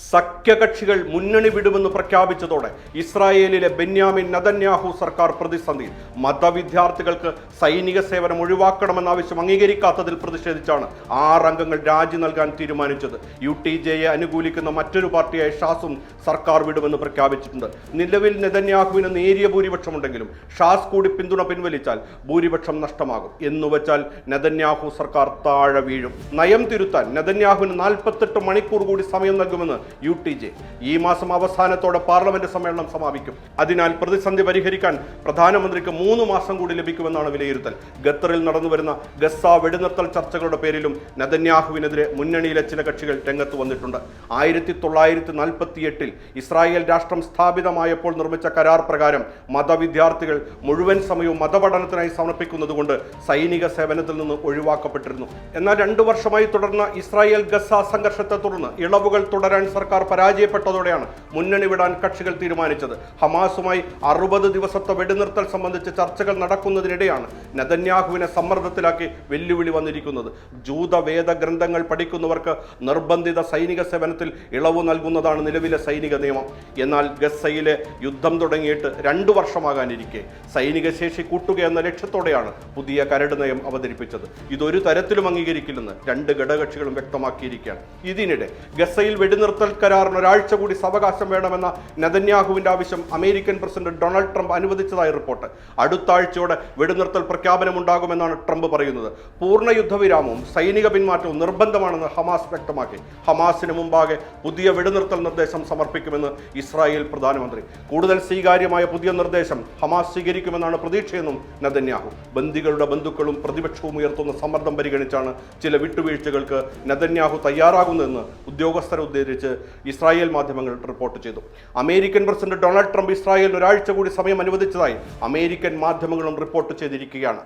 സഖ്യകക്ഷികൾ മുന്നണി വിടുമെന്ന് പ്രഖ്യാപിച്ചതോടെ ഇസ്രായേലിലെ ബെന്യാമിൻ നദന്യാഹു സർക്കാർ പ്രതിസന്ധി. മതവിദ്യാർത്ഥികൾക്ക് സൈനിക സേവനം ഒഴിവാക്കണമെന്ന ആവശ്യം അംഗീകരിക്കാത്തതിൽ പ്രതിഷേധിച്ചാണ് ആറംഗങ്ങൾ രാജി നൽകാൻ തീരുമാനിച്ചത്. യു ടി ജെയെ അനുകൂലിക്കുന്ന മറ്റൊരു പാർട്ടിയായ ഷാസും സർക്കാർ വിടുമെന്ന് പ്രഖ്യാപിച്ചിട്ടുണ്ട്. നിലവിൽ നെതന്യാഹുവിന് നേരിയ ഭൂരിപക്ഷമുണ്ടെങ്കിലും ഷാസ് കൂടി പിന്തുണ പിൻവലിച്ചാൽ ഭൂരിപക്ഷം നഷ്ടമാകും. എന്നുവെച്ചാൽ നെതന്യാഹു സർക്കാർ താഴെ വീഴും. നയം തിരുത്താൻ നെതന്യാഹുവിന് നാൽപ്പത്തെട്ട് മണിക്കൂർ കൂടി സമയം നൽകുമെന്ന് യു ടി ജെ. ഈ മാസം അവസാനത്തോടെ പാർലമെന്റ് സമ്മേളനം സമാപിക്കും. അതിനാൽ പ്രതിസന്ധി പരിഹരിക്കാൻ പ്രധാനമന്ത്രിക്ക് മൂന്ന് മാസം കൂടി ലഭിക്കുമെന്നാണ് വിലയിരുത്തൽ. ഖത്തറിൽ നടന്നുവരുന്ന ഗസ വെടിനിർത്തൽ ചർച്ചകളുടെ പേരിലും നദന്യാഹുവിനെതിരെ മുന്നണിയിലെ ചില കക്ഷികൾ രംഗത്ത് വന്നിട്ടുണ്ട്. ആയിരത്തി തൊള്ളായിരത്തി നാൽപ്പത്തി എട്ടിൽ ഇസ്രായേൽ രാഷ്ട്രം സ്ഥാപിതമായപ്പോൾ നിർമ്മിച്ച കരാർ പ്രകാരം മതവിദ്യാർത്ഥികൾ മുഴുവൻ സമയവും മതപഠനത്തിനായി സമർപ്പിക്കുന്നതുകൊണ്ട് സൈനിക സേവനത്തിൽ നിന്ന് ഒഴിവാക്കപ്പെട്ടിരുന്നു. എന്നാൽ രണ്ടു വർഷമായി തുടർന്ന ഇസ്രായേൽ ഗസ സംഘർഷത്തെ തുടർന്ന് ഇളവുകൾ തുടരാൻ സർക്കാർ പരാജയപ്പെട്ടതോടെയാണ് മുന്നണി വിടാൻ കക്ഷികൾ തീരുമാനിച്ചത്. ഹമാസുമായി അറുപത് ദിവസത്തെ വെടിനിർത്തൽ സംബന്ധിച്ച് ചർച്ചകൾ നടക്കുന്നതിനിടെയാണ് നെതന്യാഹുവിനെ സമ്മർദ്ദത്തിലാക്കി വെല്ലുവിളി വന്നിരിക്കുന്നത്. ജൂതവേദ ഗ്രന്ഥങ്ങൾ പഠിക്കുന്നവർക്ക് നിർബന്ധിത സൈനിക സേവനത്തിൽ ഇളവ് നൽകുന്നതാണ് നിലവിലെ സൈനിക നിയമം. എന്നാൽ ഗസയിലെ യുദ്ധം തുടങ്ങിയിട്ട് രണ്ടു വർഷമാകാനിരിക്കെ. സൈനിക ശേഷി കൂട്ടുക എന്ന ലക്ഷ്യത്തോടെയാണ് പുതിയ കരട് നയം അവതരിപ്പിച്ചത്. ഇതൊരു തരത്തിലും അംഗീകരിക്കില്ലെന്ന് രണ്ട് ഘടകക്ഷികളും വ്യക്തമാക്കിയിരിക്കുകയാണ്. ഇതിനിടെ ഗസയിൽ വെടിനിർത്തൽ കരാറിന് ഒരാഴ്ച കൂടി സാവകാശം വേണമെന്ന നെതന്യാഹുവിന്റെ ആവശ്യം അമേരിക്കൻ പ്രസിഡന്റ് ഡൊണാൾഡ് ട്രംപ് അനുവദിച്ചതായി റിപ്പോർട്ട്. അടുത്ത ആഴ്ചയോടെ വെടിനിർത്തൽ പ്രഖ്യാപനമുണ്ടാകുമെന്നാണ് ട്രംപ് പറയുന്നത്. പൂർണ യുദ്ധവിരാമവും സൈനിക പിന്മാറ്റവും നിർബന്ധമാണെന്ന് ഹമാസ് വ്യക്തമാക്കി. ഹമാസിന് മുമ്പാകെ പുതിയ വെടിനിർത്തൽ നിർദ്ദേശം സമർപ്പിക്കുമെന്ന് ഇസ്രായേൽ പ്രധാനമന്ത്രി. കൂടുതൽ സ്വീകാര്യമായ പുതിയ നിർദ്ദേശം ഹമാസ് സ്വീകരിക്കുമെന്നാണ് പ്രതീക്ഷയെന്നും നെതന്യാഹു. ബന്ദികളുടെ ബന്ധുക്കളും പ്രതിപക്ഷവും ഉയർത്തുന്ന സമ്മർദ്ദം പരിഗണിച്ചാണ് ചില വിട്ടുവീഴ്ചകൾക്ക് നെതന്യാഹു തയ്യാറാകുന്നതെന്ന് ഉദ്യോഗസ്ഥരെ ഉദ്ധരിച്ച് ഇസ്രായേൽ മാധ്യമങ്ങൾ റിപ്പോർട്ട് ചെയ്തു. അമേരിക്കൻ പ്രസിഡന്റ് ഡൊണാൾഡ് ട്രംപ് ഇസ്രായേലിന് ഒരാഴ്ച കൂടി സമയം അനുവദിച്ചതായി അമേരിക്കൻ മാധ്യമങ്ങളും റിപ്പോർട്ട് ചെയ്തിരിക്കുകയാണ്.